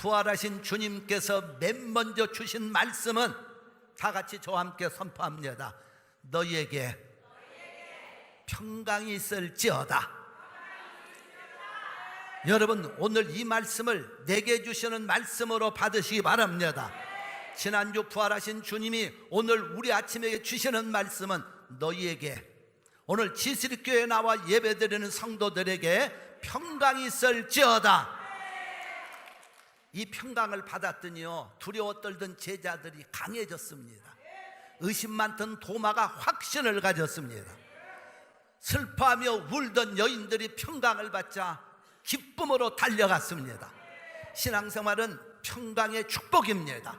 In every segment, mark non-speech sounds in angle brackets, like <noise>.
부활하신 주님께서 맨 먼저 주신 말씀은 다 같이 저와 함께 선포합니다. 너희에게 평강이 있을지어다. 여러분 오늘 이 말씀을 내게 주시는 말씀으로 받으시기 바랍니다. 지난주 부활하신 주님이 오늘 우리 아침에 주시는 말씀은 너희에게 오늘 지스리교에 나와 예배드리는 성도들에게 평강이 있을지어다. 이 평강을 받았더니요 두려워 떨던 제자들이 강해졌습니다. 의심 많던 도마가 확신을 가졌습니다. 슬퍼하며 울던 여인들이 평강을 받자 기쁨으로 달려갔습니다. 신앙생활은 평강의 축복입니다.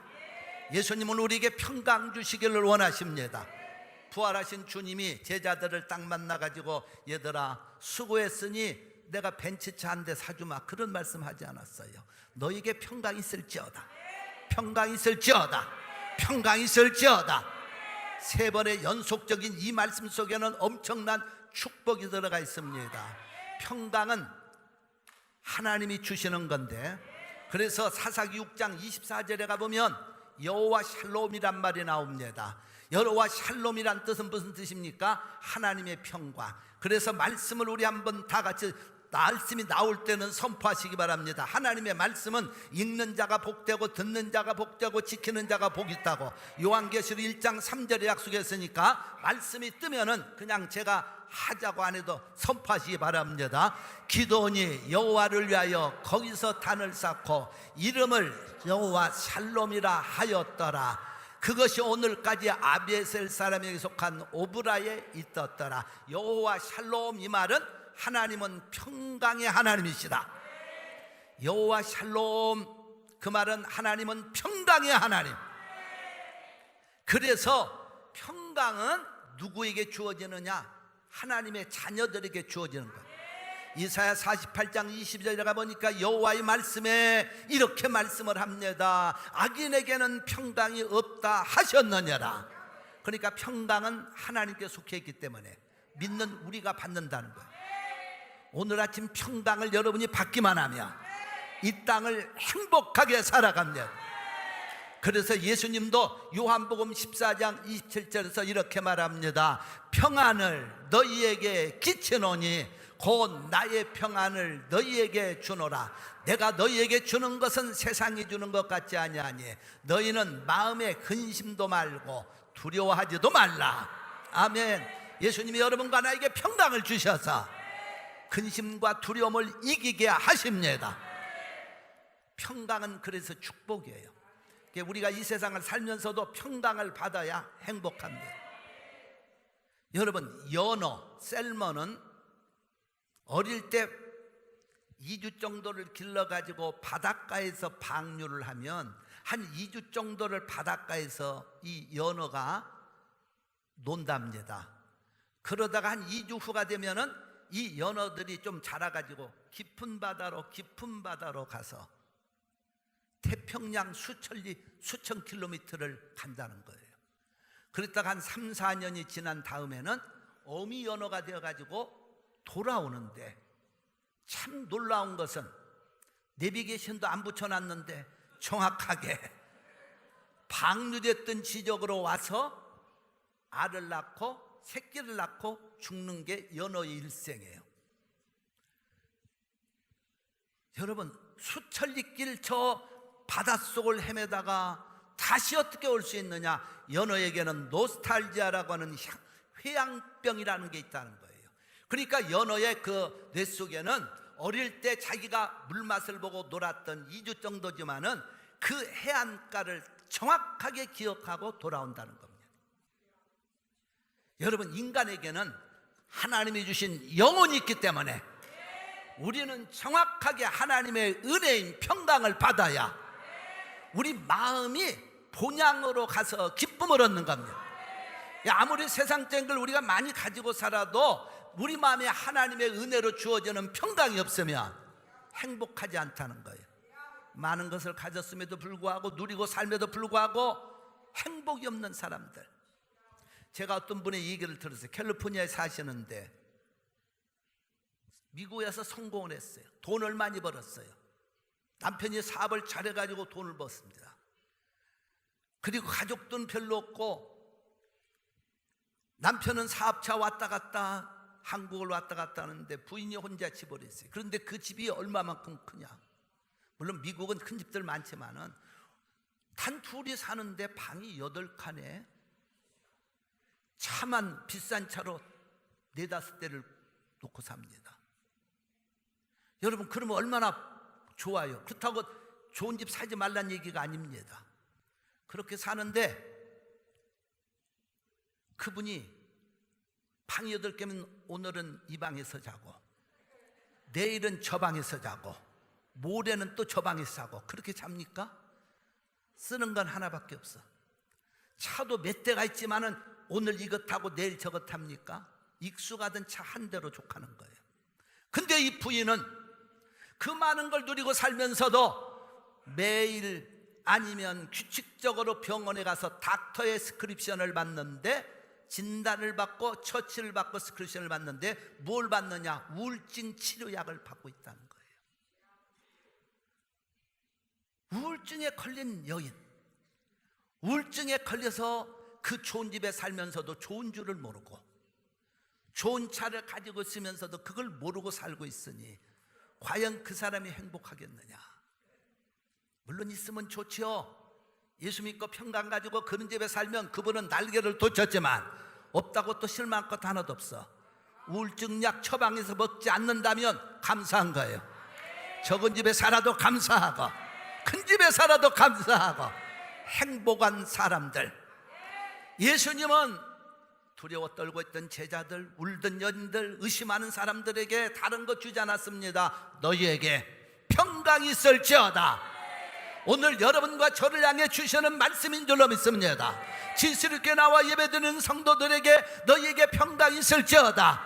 예수님은 우리에게 평강 주시기를 원하십니다. 부활하신 주님이 제자들을 딱 만나가지고 얘들아 수고했으니 내가 벤츠차 한 대 사주마 그런 말씀 하지 않았어요. 너에게 평강 있을지어다. 평강 있을지어다. 평강 있을지어다. 세 번의 연속적인 이 말씀 속에는 엄청난 축복이 들어가 있습니다. 평강은 하나님이 주시는 건데 그래서 사사기 6장 24절에 가보면 여호와 샬롬이란 말이 나옵니다. 여호와 샬롬이란 뜻은 무슨 뜻입니까? 하나님의 평강. 그래서 말씀을 우리 한번 다 같이 말씀이 나올 때는 선포하시기 바랍니다. 하나님의 말씀은 읽는 자가 복되고 듣는 자가 복되고 지키는 자가 복 있다고 요한계시록 1장 3절에 약속했으니까 말씀이 뜨면은 그냥 제가 하자고 안 해도 선포하시기 바랍니다. 기도원이 여호와를 위하여 거기서 단을 쌓고 이름을 여호와 샬롬이라 하였더라. 그것이 오늘까지 아비에셀 사람에게 속한 오브라에 있었더라. 여호와 샬롬 이 말은 하나님은 평강의 하나님이시다. 여호와 샬롬 그 말은 하나님은 평강의 하나님. 그래서 평강은 누구에게 주어지느냐? 하나님의 자녀들에게 주어지는 것. 이사야 48장 22절에 가 보니까 여호와의 말씀에 이렇게 말씀을 합니다. 악인에게는 평강이 없다 하셨느냐라. 그러니까 평강은 하나님께 속해 있기 때문에 믿는 우리가 받는다는 거예요. 오늘 아침 평강을 여러분이 받기만 하면 이 땅을 행복하게 살아갑니다. 그래서 예수님도 요한복음 14장 27절에서 이렇게 말합니다. 평안을 너희에게 끼치노니 곧 나의 평안을 너희에게 주노라. 내가 너희에게 주는 것은 세상이 주는 것 같지 아니하니 너희는 마음에 근심도 말고 두려워하지도 말라. 아멘. 예수님이 여러분과 나에게 평강을 주셔서 근심과 두려움을 이기게 하십니다. 평강은 그래서 축복이에요. 우리가 이 세상을 살면서도 평강을 받아야 행복합니다. 여러분, 연어, 셀머는 어릴 때 2주 정도를 길러가지고 바닷가에서 방류를 하면 한 2주 정도를 바닷가에서 이 연어가 논답니다. 그러다가 한 2주 후가 되면은 이 연어들이 좀 자라가지고 깊은 바다로 깊은 바다로 가서 태평양 수천리 수천 킬로미터를 간다는 거예요. 그랬다가 한 3, 4년이 지난 다음에는 어미 연어가 되어 가지고 돌아오는데 참 놀라운 것은 내비게이션도 안 붙여 놨는데 정확하게 방류됐던 지적으로 와서 알을 낳고 새끼를 낳고 죽는 게 연어의 일생이에요. 여러분 수천리길 저 바닷속을 헤매다가 다시 어떻게 올 수 있느냐? 연어에게는 노스탈지아라고 하는 향- 회양병이라는 게 있다는 거예요. 그러니까 연어의 그 뇌 속에는 어릴 때 자기가 물맛을 보고 놀았던 2주 정도지만은 그 해안가를 정확하게 기억하고 돌아온다는 겁니다. 여러분 인간에게는 하나님이 주신 영혼이 있기 때문에 우리는 정확하게 하나님의 은혜인 평강을 받아야 우리 마음이 본향으로 가서 기쁨을 얻는 겁니다. 야, 아무리 세상적인 걸 우리가 많이 가지고 살아도 우리 마음에 하나님의 은혜로 주어지는 평강이 없으면 행복하지 않다는 거예요. 많은 것을 가졌음에도 불구하고 누리고 삶에도 불구하고 행복이 없는 사람들. 제가 어떤 분의 얘기를 들었어요. 캘리포니아에 사시는데 미국에서 성공을 했어요. 돈을 많이 벌었어요. 남편이 사업을 잘해가지고 돈을 벌습니다. 그리고 가족들은 별로 없고 남편은 사업차 왔다 갔다 한국을 왔다 갔다 하는데 부인이 혼자 집을 했어요. 그런데 그 집이 얼마만큼 크냐? 물론 미국은 큰 집들 많지만은 단 둘이 사는데 방이 여덟 칸에 차만 비싼 차로 네다섯 대를 놓고 삽니다. 여러분 그러면 얼마나 좋아요. 그렇다고 좋은 집 사지 말란 얘기가 아닙니다. 그렇게 사는데 그분이 방이 여덟 개면 오늘은 이 방에서 자고 내일은 저 방에서 자고 모레는 또 저 방에서 자고 그렇게 잡니까? 쓰는 건 하나밖에 없어. 차도 몇 대가 있지만은 오늘 이것 타고 내일 저것 탑니까? 익숙하던 차 한 대로 족하는 거예요. 근데 이 부인은 그 많은 걸 누리고 살면서도 매일 아니면 규칙적으로 병원에 가서 닥터의 스크립션을 받는데 진단을 받고 처치를 받고 스크립션을 받는데 뭘 받느냐? 우울증 치료약을 받고 있다는 거예요. 우울증에 걸린 여인. 우울증에 걸려서 그 좋은 집에 살면서도 좋은 줄을 모르고 좋은 차를 가지고 있으면서도 그걸 모르고 살고 있으니 과연 그 사람이 행복하겠느냐? 물론 있으면 좋지요. 예수 믿고 평강 가지고 그런 집에 살면 그분은 날개를 돋쳤지만 없다고 또 실망할 것 하나도 없어. 우울증 약 처방해서 먹지 않는다면 감사한 거예요. 적은 집에 살아도 감사하고 큰 집에 살아도 감사하고 행복한 사람들. 예수님은 두려워 떨고 있던 제자들, 울던 연인들, 의심하는 사람들에게 다른 것 주지 않았습니다. 너희에게 평강이 있을지어다. 오늘 여러분과 저를 향해 주시는 말씀인 줄로 믿습니다. 진실있게 나와 예배드리는 성도들에게 너희에게 평강이 있을지어다.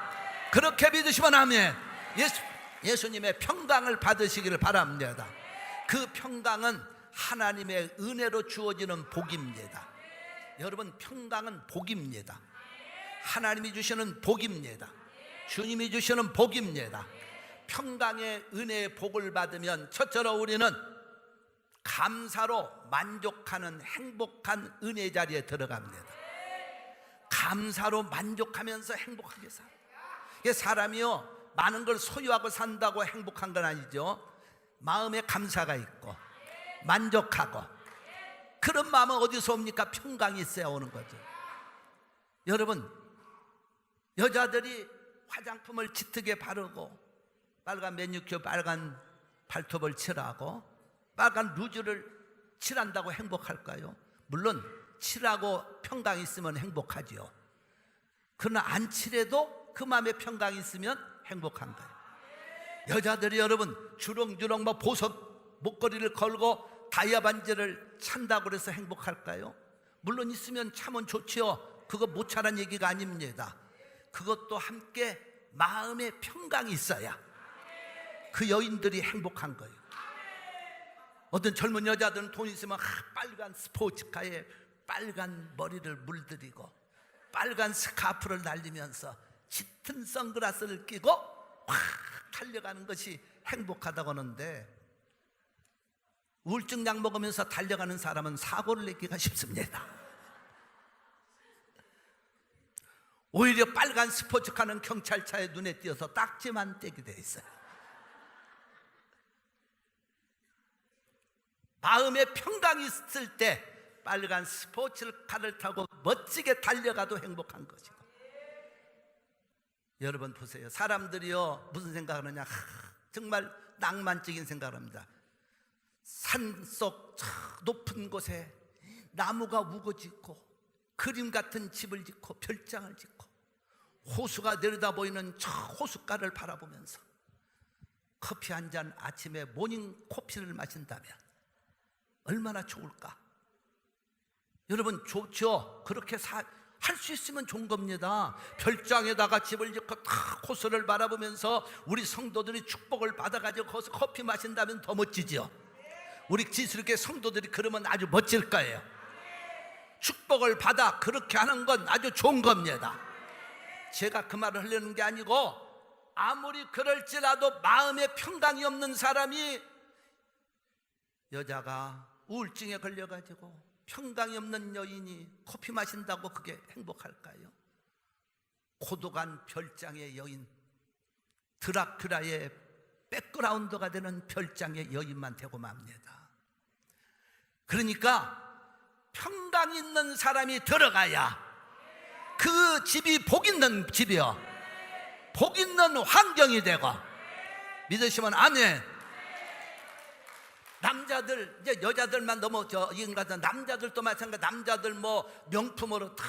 그렇게 믿으시면 아멘. 예수, 예수님의 평강을 받으시기를 바랍니다. 그 평강은 하나님의 은혜로 주어지는 복입니다. 여러분 평강은 복입니다. 하나님이 주시는 복입니다. 주님이 주시는 복입니다. 평강의 은혜의 복을 받으면 첫째로 우리는 감사로 만족하는 행복한 은혜 자리에 들어갑니다. 감사로 만족하면서 행복하게 살아. 이게 사람이요 많은 걸 소유하고 산다고 행복한 건 아니죠. 마음에 감사가 있고 만족하고 그런 마음은 어디서 옵니까? 평강이 있어야 오는 거죠. 여러분 여자들이 화장품을 짙게 바르고 빨간 매니큐어 빨간 발톱을 칠하고 빨간 루즈를 칠한다고 행복할까요? 물론 칠하고 평강이 있으면 행복하지요. 그러나 안 칠해도 그 마음에 평강이 있으면 행복한 거예요. 여자들이 여러분 주렁주렁 뭐 보석 목걸이를 걸고 다이아 반지를 찬다고 그래서 행복할까요? 물론 있으면 참은 좋지요. 그거 못 차란 얘기가 아닙니다. 그것도 함께 마음의 평강이 있어야 그 여인들이 행복한 거예요. 어떤 젊은 여자들은 돈 있으면 빨간 스포츠카에 빨간 머리를 물들이고 빨간 스카프를 날리면서 짙은 선글라스를 끼고 확 달려가는 것이 행복하다고 하는데 우울증 약 먹으면서 달려가는 사람은 사고를 내기가 쉽습니다. 오히려 빨간 스포츠카는 경찰차에 눈에 띄어서 딱지만 떼게 돼 있어요. 마음에 평강이 있을 때 빨간 스포츠카를 타고 멋지게 달려가도 행복한 것이고. 여러분 보세요. 사람들이요 무슨 생각하느냐? 하, 정말 낭만적인 생각을 합니다. 산속 높은 곳에 나무가 우거지고 그림 같은 집을 짓고 별장을 짓고 호수가 내려다 보이는 저 호숫가를 바라보면서 커피 한 잔 아침에 모닝 커피를 마신다면 얼마나 좋을까? 여러분 좋죠? 그렇게 할 수 있으면 좋은 겁니다. 별장에다가 집을 짓고 탁 호수를 바라보면서 우리 성도들이 축복을 받아가지고 거기서 커피 마신다면 더 멋지죠. 우리 지스럽게 성도들이 그러면 아주 멋질 거예요. 축복을 받아 그렇게 하는 건 아주 좋은 겁니다. 제가 그 말을 하려는 게 아니고 아무리 그럴지라도 마음에 평강이 없는 사람이 여자가 우울증에 걸려가지고 평강이 없는 여인이 커피 마신다고 그게 행복할까요? 고독한 별장의 여인, 드라큘라의 백그라운드가 되는 별장의 여인만 되고 맙니다. 그러니까 평강 있는 사람이 들어가야 그 집이 복 있는 집이요. 복 있는 환경이 되고 믿으시면 아멘. 남자들 이제 여자들만 너무 저 인가서 남자들도 마찬가지 남자들 뭐 명품으로 다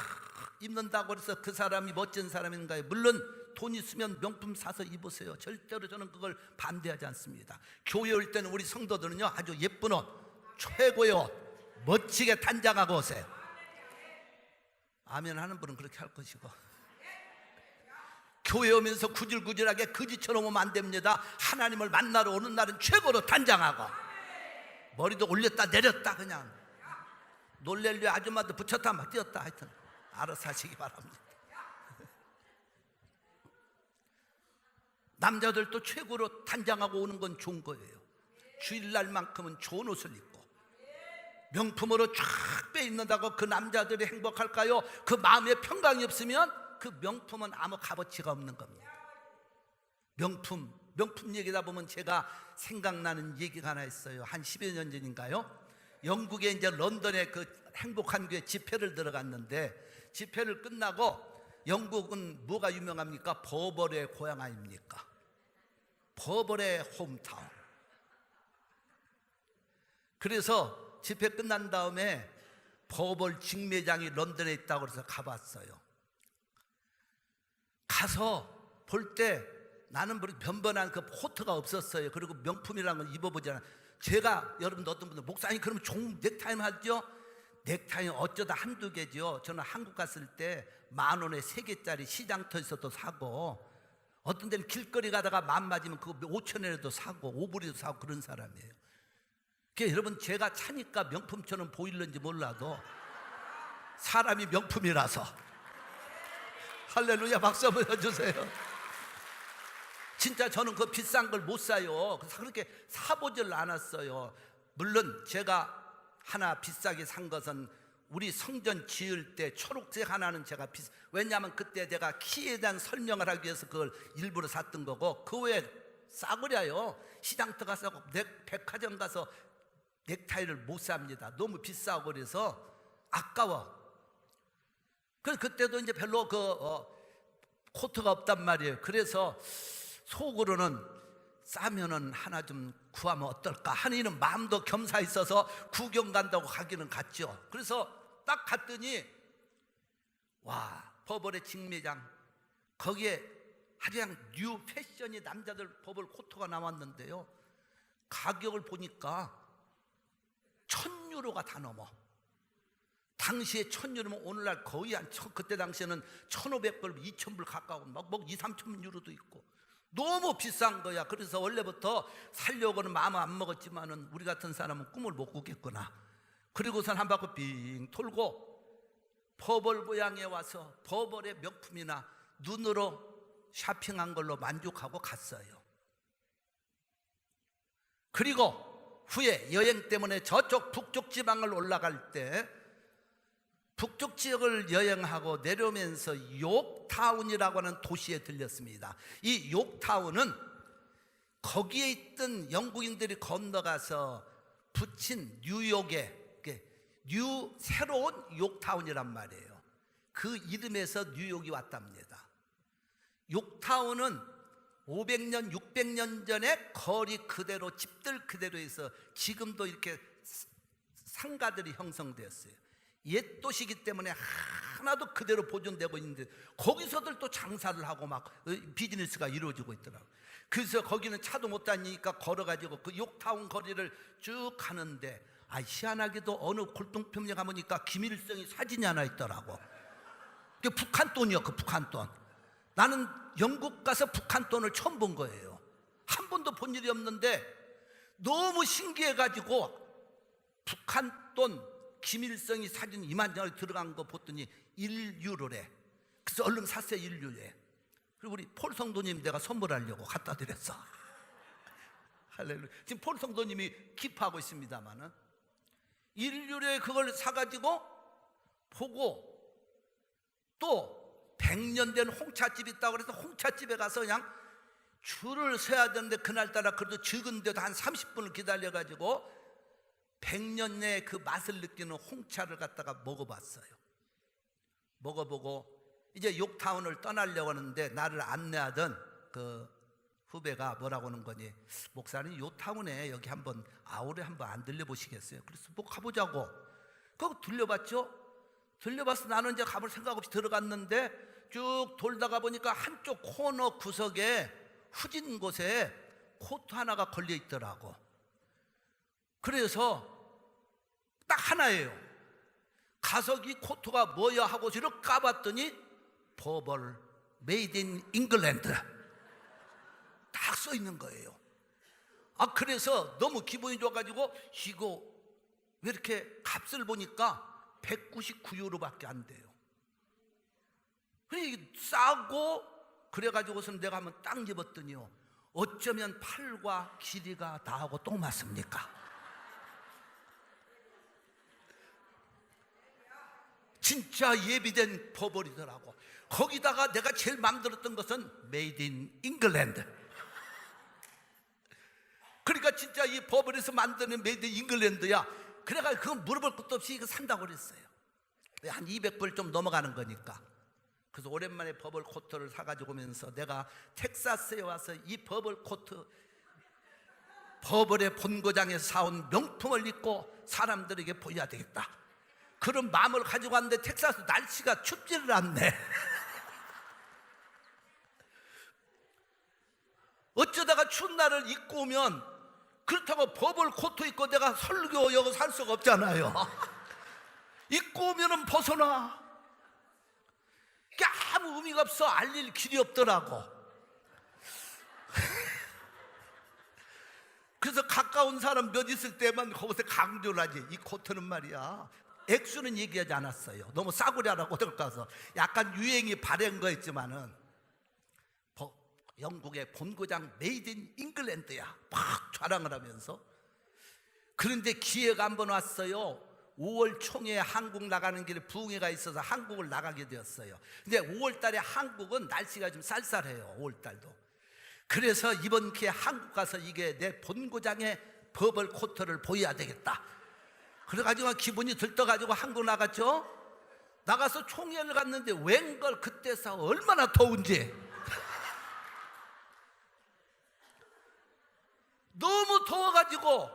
입는다고 그래서 그 사람이 멋진 사람인가요? 물론 돈 있으면 명품 사서 입으세요. 절대로 저는 그걸 반대하지 않습니다. 교회 올 때는 우리 성도들은요 아주 예쁜 옷 최고의 옷 멋지게 단장하고 오세요. 아멘 하는 분은 그렇게 할 것이고 교회 오면서 구질구질하게 거지처럼 오면 안 됩니다. 하나님을 만나러 오는 날은 최고로 단장하고 머리도 올렸다 내렸다 그냥 놀렐려 아줌마도 붙였다 막 뛰었다 하여튼 알아서 하시기 바랍니다. 남자들도 최고로 단장하고 오는 건 좋은 거예요. 주일날만큼은 좋은 옷을 입고 명품으로 쫙 빼입는다고 그 남자들이 행복할까요? 그 마음에 평강이 없으면 그 명품은 아무 값어치가 없는 겁니다. 명품, 명품 얘기다 보면 제가 생각나는 얘기가 하나 있어요. 한 10여 년 전인가요? 영국에 이제 런던에 그 행복한 교회 집회를 들어갔는데 집회를 끝나고 영국은 뭐가 유명합니까? 버벌의 고향 아닙니까? 버벌의 홈타운. 그래서 집회 끝난 다음에 버벌 직매장이 런던에 있다고 그래서 가봤어요. 가서 볼 때 나는 뭐 변변한 그 코트가 없었어요. 그리고 명품이라는 걸 입어보지 않아. 제가 여러분 어떤 분들 목사님 그러면 종 넥타이 하죠? 넥타이 어쩌다 한두 개죠. 저는 한국 갔을 때 만 원에 세 개짜리 시장터에서도 사고 어떤 데는 길거리 가다가 만 맞으면 그거 오천 원에도 사고 오불이도 사고 그런 사람이에요. 그 여러분 제가 차니까 명품처럼 보일는지 몰라도 사람이 명품이라서 할렐루야 박수 한번 해주세요. 진짜 저는 그 비싼 걸 못 사요. 그래서 그렇게 사보질 않았어요. 물론 제가 하나 비싸게 산 것은 우리 성전 지을 때 초록색 하나는 제가 비 왜냐하면 그때 제가 키에 대한 설명을 하기 위해서 그걸 일부러 샀던 거고 그 외에 싸구려요. 시장터 가서 넥, 백화점 가서 넥타이를 못 삽니다. 너무 비싸고 그래서 아까워. 그 그때도 이제 별로 그 어, 코트가 없단 말이에요. 그래서 속으로는 싸면은 하나 좀 구하면 어떨까 하는 마음도 겸사 있어서 구경 간다고 가기는 갔죠. 그래서 딱 갔더니 와 버벌의 직매장 거기에 그냥 뉴 패션이 남자들 버벌 코트가 나왔는데요. 가격을 보니까 천 유로가 다 넘어. 당시에 천 유로면 오늘날 거의 한 천- 그때 당시에는 천오백 불, 이천 불 가까운 막, 뭐 이, 삼천 유로도 있고 너무 비싼 거야. 그래서 원래부터 살려고는 마음 안 먹었지만은 우리 같은 사람은 꿈을 못 꾸겠구나. 그리고선 한 바퀴 빙 돌고 버벌 고향에 와서 버벌의 명품이나 눈으로 쇼핑한 걸로 만족하고 갔어요. 그리고 후에 여행 때문에 저쪽 북쪽 지방을 올라갈 때 북쪽 지역을 여행하고 내려오면서 욕타운이라고 하는 도시에 들렸습니다. 이 욕타운은 거기에 있던 영국인들이 건너가서 붙인 뉴욕의 뉴 새로운 욕타운이란 말이에요. 그 이름에서 뉴욕이 왔답니다. 욕타운은 500년, 600년 전에 거리 그대로 집들 그대로 해서 지금도 이렇게 상가들이 형성되었어요. 옛 도시기 때문에 하나도 그대로 보존되고 있는데 거기서들 또 장사를 하고 막 어, 비즈니스가 이루어지고 있더라고. 그래서 거기는 차도 못 다니니까 걸어가지고 그 욕타운 거리를 쭉 가는데 아 희한하게도 어느 골동품에 가보니까 김일성이 사진이 하나 있더라고. 그 북한 돈이요, 그 북한 돈. 나는 영국 가서 북한 돈을 처음 본 거예요. 한 번도 본 일이 없는데 너무 신기해가지고 북한 돈 김일성이 사진 이만 장을 들어간 거 봤더니 1유로래. 그래서 얼른 샀어요, 1유로에. 그리고 우리 폴 성도님 내가 선물하려고 갖다 드렸어. <laughs> 할렐루야. 지금 폴 성도님이 기파하고 있습니다만은 일률에 그걸 사가지고 보고 또 100년 된 홍차집 있다고 그래서 홍차집에 가서 그냥 줄을 서야 되는데 그날따라 그래도 적은데도 한 30분을 기다려가지고 100년 내에 그 맛을 느끼는 홍차를 갖다가 먹어봤어요. 먹어보고 이제 욕타운을 떠나려고 하는데 나를 안내하던 그 후배가 뭐라고 하는 거니 목사님 요타운에 여기 한번 아울에 한번 안 들려보시겠어요? 그래서 뭐 가보자고 그거 들려봤죠? 들려봐서 나는 이제 가볼 생각 없이 들어갔는데 쭉 돌다가 보니까 한쪽 코너 구석에 후진 곳에 코트 하나가 걸려 있더라고 그래서 딱 하나예요 가서 이 코트가 뭐야 하고 저를 까봤더니 버벌 메이드 인 잉글랜드 딱 써 있는 거예요. 아 그래서 너무 기분이 좋아가지고 이거 왜 이렇게 값을 보니까 199유로밖에 안 돼요. 그래 싸고 그래가지고서는 내가 한번 딱 입었더니요. 어쩌면 팔과 길이가 다하고 똥 맞습니까? 진짜 예비된 버벌이더라고. 거기다가 내가 제일 마음 들었던 것은 메이드 인 잉글랜드. 그러니까 진짜 이 버벌에서 만드는 메이드 인 잉글랜드야. 그래가 그건 물어볼 것도 없이 이거 산다고 그랬어요. 한 200불 좀 넘어가는 거니까. 그래서 오랜만에 버벌 코트를 사가지고 오면서 내가 텍사스에 와서 이 버벌 코트 버벌의 본고장에서 사온 명품을 입고 사람들에게 보여야 되겠다. 그런 마음을 가지고 왔는데 텍사스 날씨가 춥지를 않네. <laughs> 어쩌다가 추운 날을 입고 오면 그렇다고 버벌 코트 입고 내가 설교 여기 살 수가 없잖아요. <laughs> 입고 오면은 벗어나. 그게 아무 의미가 없어. 알릴 길이 없더라고. <laughs> 그래서 가까운 사람 몇 있을 때만 거기서 강조를 하지. 이 코트는 말이야. 액수는 얘기하지 않았어요. 너무 싸구려라고 들어가서 약간 유행이 발행 거였지만은 버- 영국의 본고장 메이드 인 잉글랜드야. 막 자랑을 하면서 그런데 기회가 한 번 왔어요. 5월 총에 한국 나가는 길에 부흥회가 있어서 한국을 나가게 되었어요. 근데 5월 달에 한국은 날씨가 좀 쌀쌀해요. 5월 달도. 그래서 이번 기회에 한국 가서 이게 내 본고장의 버벌 코트를 보여야 되겠다. 그래가지고 기분이 들떠가지고 한국 나갔죠. 나가서 총회를 갔는데 웬걸 그때서 얼마나 더운지. <laughs> 너무 더워가지고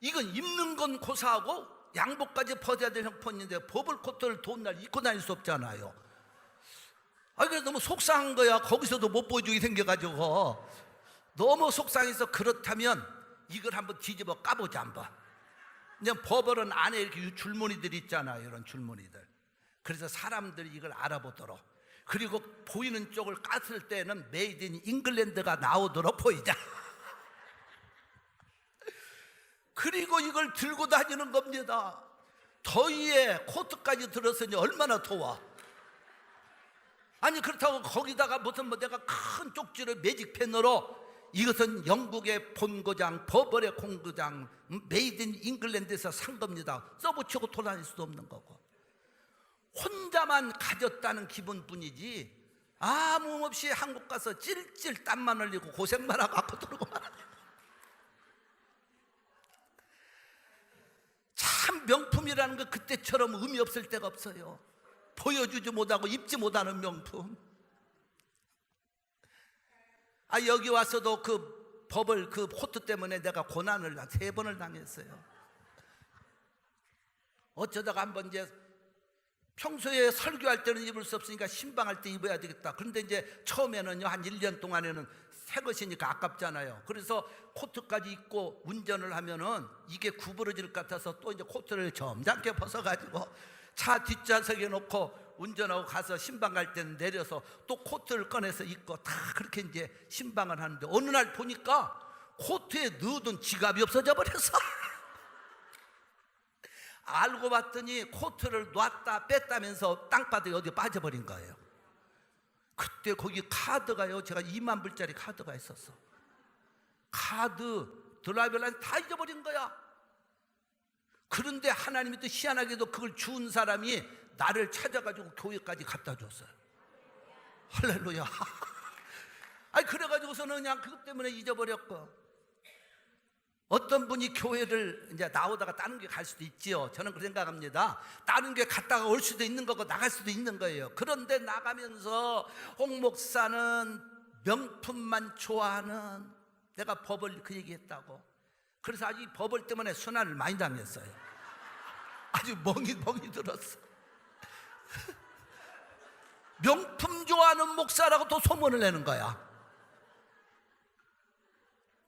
이건 입는 건 고사하고 양복까지 벗어야 될 형편인데 버블 코트를 더운 날 입고 다닐 수 없잖아요. 아, 그래서 너무 속상한 거야. 거기서도 못 보여주게 생겨가지고. 너무 속상해서 그렇다면 이걸 한번 뒤집어 까보자, 한번. 그냥 버벌은 안에 이렇게 줄무늬들 있잖아요. 이런 줄무늬들. 그래서 사람들이 이걸 알아보도록. 그리고 보이는 쪽을 깠을 때는 메이드 인 잉글랜드가 나오도록 보이자. <laughs> 그리고 이걸 들고 다니는 겁니다. 더위에 코트까지 들었으니 얼마나 더워. 아니 그렇다고 거기다가 무슨 뭐 내가 큰 쪽지를 매직펜으로 이것은 영국의 본고장 버벌의 공고장 메이드 인 잉글랜드에서 산 겁니다. 써붙이고 돌아다닐 수도 없는 거고 혼자만 가졌다는 기분뿐이지 아무 없이 한국 가서 찔찔 땀만 흘리고 고생만 하고 갖고 들고 참 명품이라는 거 그때처럼 의미 없을 때가 없어요. 보여주지 못하고 입지 못하는 명품. 아 여기 와서도 그 법을 그 코트 때문에 내가 고난을 한세 번을 당했어요. 어쩌다가 한번 이제 평소에 설교할 때는 입을 수 없으니까 신방할 때 입어야 되겠다. 그런데 이제 처음에는요 한 1년 동안에는 새 것이니까 아깝잖아요. 그래서 코트까지 입고 운전을 하면은 이게 구부러질 것 같아서 또 이제 코트를 점잖게 벗어가지고 차 뒷좌석에 놓고 운전하고 가서 신방 갈 때는 내려서 또 코트를 꺼내서 입고 다 그렇게 이제 신방을 하는데 어느 날 보니까 코트에 넣어둔 지갑이 없어져 버렸어. <laughs> 알고 봤더니 코트를 놨다 뺐다면서 땅바닥에 어디 빠져버린 거예요. 그때 거기 카드가요. 제가 2만 불짜리 카드가 있었어. 카드, 드라이버 라이센스 다 잊어버린 거야. 그런데 하나님이 또 희한하게도 그걸 준 사람이 나를 찾아가지고 교회까지 갖다 줬어요. 할렐루야. <laughs> 아니 그래가지고서는 그냥 그것 때문에 잊어버렸고 어떤 분이 교회를 이제 나오다가 다른 게 갈 수도 있지요. 저는 그렇게 생각합니다. 다른 게 갔다가 올 수도 있는 거고 나갈 수도 있는 거예요. 그런데 나가면서 홍 목사는 명품만 좋아하는 내가 법을 그 얘기했다고. 그래서 아주 이 법을 때문에 순환을 많이 당했어요. 아주 멍이 멍이 들었어. <laughs> 명품 좋아하는 목사라고 또 소문을 내는 거야.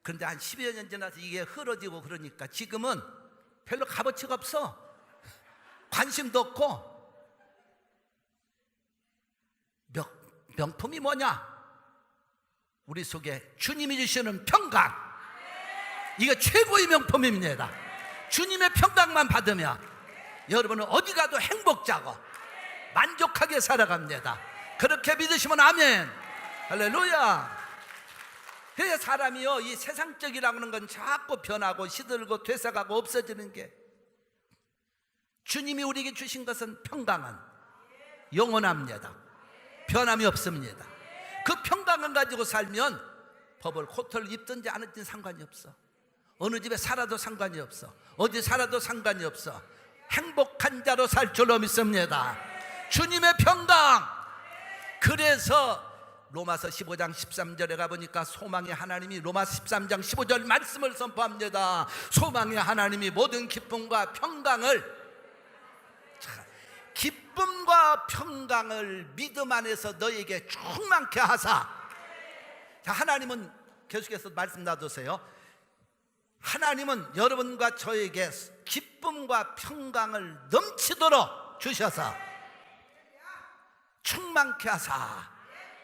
그런데 한 10여 년 지나서 이게 흐려지고 그러니까 지금은 별로 값어치가 없어. 관심도 없고. 명, 명품이 뭐냐? 우리 속에 주님이 주시는 평강. 이게 최고의 명품입니다. 주님의 평강만 받으면 여러분은 어디 가도 행복자고 만족하게 살아갑니다. 그렇게 믿으시면 아멘. 할렐루야. 그래서 사람이요, 이 세상적이라는 건 자꾸 변하고 시들고 되사가고 없어지는 게 주님이 우리에게 주신 것은 평강은 영원합니다. 변함이 없습니다. 그 평강을 가지고 살면 법을 코트를 입든지 안 입든지 상관이 없어. 어느 집에 살아도 상관이 없어. 어디 살아도 상관이 없어. 행복한 자로 살 줄로 믿습니다. 주님의 평강. 그래서 로마서 15장 13절에 가보니까 소망의 하나님이 로마서 13장 15절 말씀을 선포합니다. 소망의 하나님이 모든 기쁨과 평강을 자, 기쁨과 평강을 믿음 안에서 너에게 충만케 하사. 자, 하나님은 계속해서 말씀 놔두세요. 하나님은 여러분과 저에게 기쁨과 평강을 넘치도록 주셔서 충만케 하사.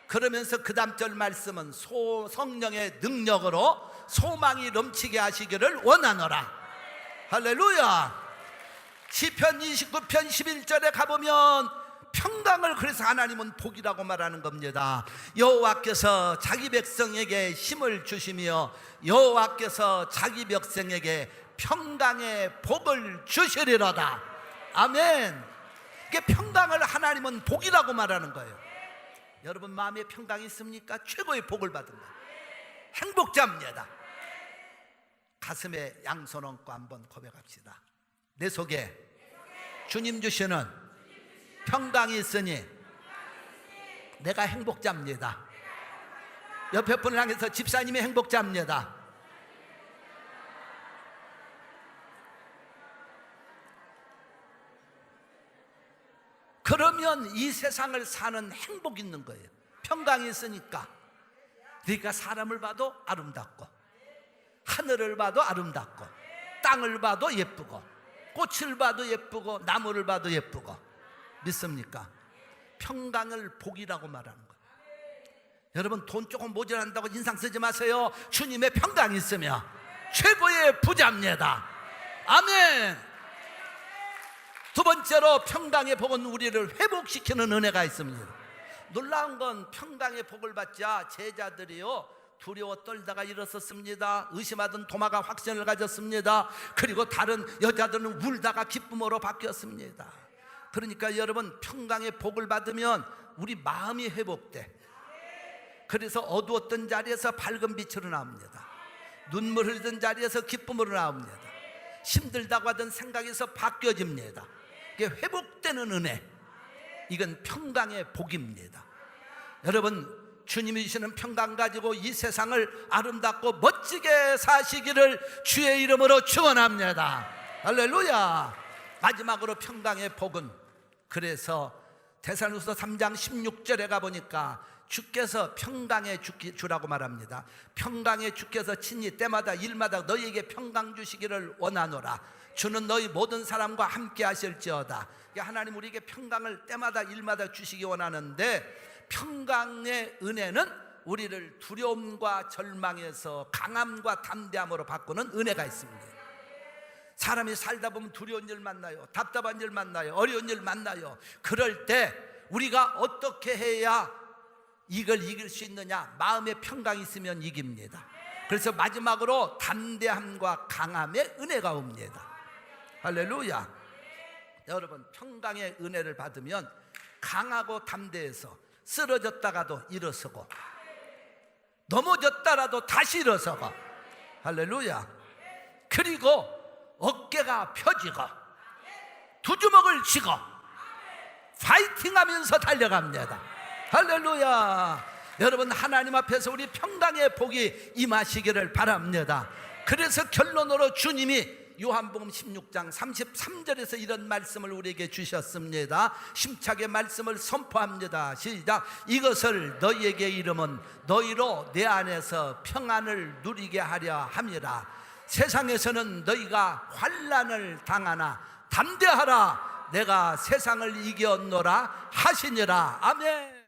그러면서 그 다음 절 말씀은 소, 성령의 능력으로 소망이 넘치게 하시기를 원하노라. 할렐루야. 시편 29편 11절에 가보면 평강을 그래서 하나님은 복이라고 말하는 겁니다. 여호와께서 자기 백성에게 힘을 주시며 여호와께서 자기 백성에게 평강의 복을 주시리로다. 아멘. 이게 평강을 하나님은 복이라고 말하는 거예요. 여러분 마음에 평강이 있습니까? 최고의 복을 받은 거예요. 행복자입니다. 가슴에 양손 얹고 한번 고백합시다. 내 속에 주님 주시는 평강이 있으니 내가 행복자입니다. 옆에 분을 향해서 집사님이 행복자입니다. 그러면 이 세상을 사는 행복 있는 거예요. 평강이 있으니까. 네가 사람을 봐도 아름답고 하늘을 봐도 아름답고 땅을 봐도 예쁘고 꽃을 봐도 예쁘고 나무를 봐도 예쁘고 믿습니까? 평강을 복이라고 말하는 거예요. 여러분 돈 조금 모자란다고 인상 쓰지 마세요. 주님의 평강이 있으며 최고의 부자입니다. 아멘. 두 번째로 평강의 복은 우리를 회복시키는 은혜가 있습니다. 놀라운 건 평강의 복을 받자 제자들이요 두려워 떨다가 일어섰습니다. 의심하던 도마가 확신을 가졌습니다. 그리고 다른 여자들은 울다가 기쁨으로 바뀌었습니다. 그러니까 여러분 평강의 복을 받으면 우리 마음이 회복돼. 그래서 어두웠던 자리에서 밝은 빛으로 나옵니다. 눈물 흘리던 자리에서 기쁨으로 나옵니다. 힘들다고 하던 생각에서 바뀌어집니다. 회복되는 은혜. 이건 평강의 복입니다. 여러분 주님이 주시는 평강 가지고 이 세상을 아름답고 멋지게 사시기를 주의 이름으로 축원합니다. 할렐루야. 마지막으로 평강의 복은 그래서 대살로서 3장 16절에 가 보니까 주께서 평강의 주- 주라고 말합니다. 평강의 주께서 친히 때마다 일마다 너희에게 평강 주시기를 원하노라. 주는 너희 모든 사람과 함께 하실지어다. 이게 하나님 우리에게 평강을 때마다 일마다 주시기 원하는데 평강의 은혜는 우리를 두려움과 절망에서 강함과 담대함으로 바꾸는 은혜가 있습니다. 사람이 살다 보면 두려운 일 만나요. 답답한 일 만나요. 어려운 일 만나요. 그럴 때 우리가 어떻게 해야 이걸 이길 수 있느냐? 마음의 평강이 있으면 이깁니다. 그래서 마지막으로 담대함과 강함의 은혜가 옵니다. 할렐루야. 여러분 평강의 은혜를 받으면 강하고 담대해서 쓰러졌다가도 일어서고 넘어졌다라도 다시 일어서고 할렐루야. 그리고 어깨가 펴지고 두 주먹을 쥐고 파이팅 하면서 달려갑니다. 할렐루야. 여러분 하나님 앞에서 우리 평강의 복이 임하시기를 바랍니다. 그래서 결론으로 주님이 요한복음 16장 33절에서 이런 말씀을 우리에게 주셨습니다. 심차게 말씀을 선포합니다. 시작. 이것을 너희에게 이름은 너희로 내 안에서 평안을 누리게 하려 함이라. 세상에서는 너희가 환란을 당하나 담대하라. 내가 세상을 이겼노라 하시니라. 아멘.